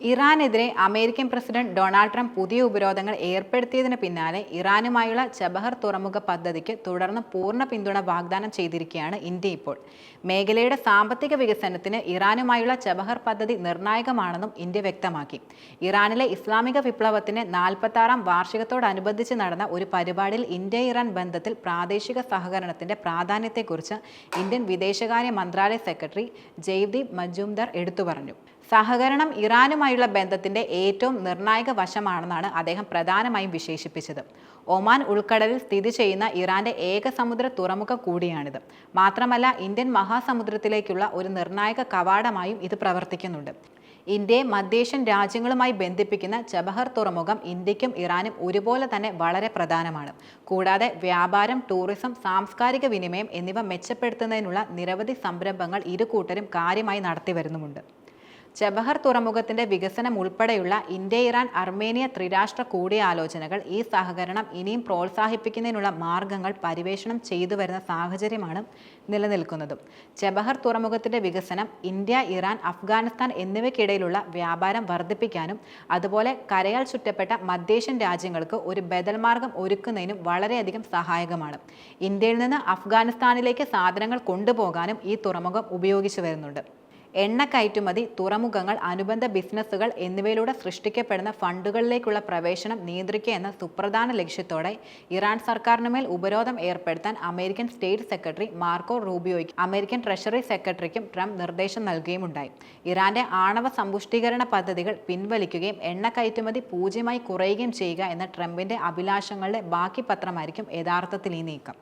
ഇറാനെതിരെ American president Donald Trump പുതിയ ഉപരോധങ്ങൾ ഏർപ്പെടുത്തിയതിന് പിന്നാലെ ഇറാനുമായുള്ള ചബഹർ തുറമുഖ പദ്ധതിക്ക് തുടർന്ന് പൂർണ പിന്തുണ വാഗ്ദാനം ചെയ്തിരിക്കുകയാണ് ഇന്ത്യ ഇപ്പോൾ. മേഖലയുടെ സാമ്പത്തിക വികസനത്തിന് ഇറാനുമായുള്ള ചബഹർ പദ്ധതി നിർണായകമാണെന്നും ഇന്ത്യ വ്യക്തമാക്കി. ഇറാനിലെ ഇസ്ലാമിക വിപ്ലവത്തിന്റെ നാൽപ്പത്താറാം വാർഷികത്തോടനുബന്ധിച്ച് നടന്ന ഒരു പരിപാടിയിൽ ഇന്ത്യ ഇറാൻ ബന്ധത്തിൽ പ്രാദേശിക സഹകരണത്തിന്റെ പ്രാധാന്യത്തെക്കുറിച്ച് ഇന്ത്യൻ വിദേശകാര്യ മന്ത്രാലയ സെക്രട്ടറി ജയ്ദീപ് മജുംദാർ എടുത്തു പറഞ്ഞു. സഹകരണം ഇറാനുമായുള്ള ബന്ധത്തിന്റെ ഏറ്റവും നിർണായക വശമാണെന്നാണ് അദ്ദേഹം പ്രധാനമായും വിശേഷിപ്പിച്ചത്. ഒമാൻ ഉൾക്കടലിൽ സ്ഥിതി ചെയ്യുന്ന ഇറാന്റെ ഏക സമുദ്ര തുറമുഖ കൂടിയാണിത്. മാത്രമല്ല ഇന്ത്യൻ മഹാസമുദ്രത്തിലേക്കുള്ള ഒരു നിർണായക കവാടമായും ഇത് പ്രവർത്തിക്കുന്നുണ്ട്. ഇന്ത്യയെ മധ്യേഷ്യൻ രാജ്യങ്ങളുമായി ബന്ധിപ്പിക്കുന്ന ചബഹർ തുറമുഖം ഇന്ത്യക്കും ഇറാനും ഒരുപോലെ തന്നെ വളരെ പ്രധാനമാണ്. കൂടാതെ വ്യാപാരം ടൂറിസം സാംസ്കാരിക വിനിമയം എന്നിവ മെച്ചപ്പെടുത്തുന്നതിനുള്ള നിരവധി സംരംഭങ്ങൾ ഇരു കൂട്ടരും കാര്യമായി നടത്തി വരുന്നുമുണ്ട് ചബഹർ തുറമുഖത്തിന്റെ വികസനം ഉൾപ്പെടെയുള്ള ഇന്ത്യ ഇറാൻ അർമേനിയ ത്രിരാഷ്ട്ര കൂടിയാലോചനകൾ ഈ സഹകരണം ഇനിയും പ്രോത്സാഹിപ്പിക്കുന്നതിനുള്ള മാർഗങ്ങൾ പരിവേഷണം ചെയ്തു വരുന്ന സാഹചര്യമാണ് നിലനിൽക്കുന്നതും. ജബഹർ തുറമുഖത്തിന്റെ വികസനം ഇന്ത്യ ഇറാൻ അഫ്ഗാനിസ്ഥാൻ എന്നിവയ്ക്കിടയിലുള്ള വ്യാപാരം വർദ്ധിപ്പിക്കാനും അതുപോലെ കരയാൽ ചുറ്റപ്പെട്ട മധ്യേഷ്യൻ രാജ്യങ്ങൾക്ക് ഒരു ബദൽ മാർഗം ഒരുക്കുന്നതിനും വളരെയധികം സഹായകമാണ്. ഇന്ത്യയിൽ നിന്ന് അഫ്ഗാനിസ്ഥാനിലേക്ക് സാധനങ്ങൾ കൊണ്ടുപോകാനും ഈ തുറമുഖം ഉപയോഗിച്ചു വരുന്നുണ്ട്. എണ്ണ കയറ്റുമതി തുറമുഖങ്ങൾ അനുബന്ധ ബിസിനസ്സുകൾ എന്നിവയിലൂടെ സൃഷ്ടിക്കപ്പെടുന്ന ഫണ്ടുകളിലേക്കുള്ള പ്രവേശനം നിയന്ത്രിക്കുക എന്ന സുപ്രധാന ലക്ഷ്യത്തോടെ ഇറാൻ സർക്കാരിനുമേൽ ഉപരോധം ഏർപ്പെടുത്താൻ അമേരിക്കൻ സ്റ്റേറ്റ് സെക്രട്ടറി മാർക്കോ റൂബിയോയ്ക്ക് അമേരിക്കൻ ട്രഷറി സെക്രട്ടറിക്കും ട്രംപ് നിർദ്ദേശം നൽകുകയുമുണ്ടായി. ഇറാന്റെ ആണവ സമ്പുഷ്ടീകരണ പദ്ധതികൾ പിൻവലിക്കുകയും എണ്ണ കയറ്റുമതി പൂജ്യമായി കുറയുകയും ചെയ്യുക എന്ന ട്രംപിന്റെ അഭിലാഷങ്ങളുടെ ബാക്കി പത്രമായിരിക്കും യഥാർത്ഥത്തിൽ ഈ നീക്കം.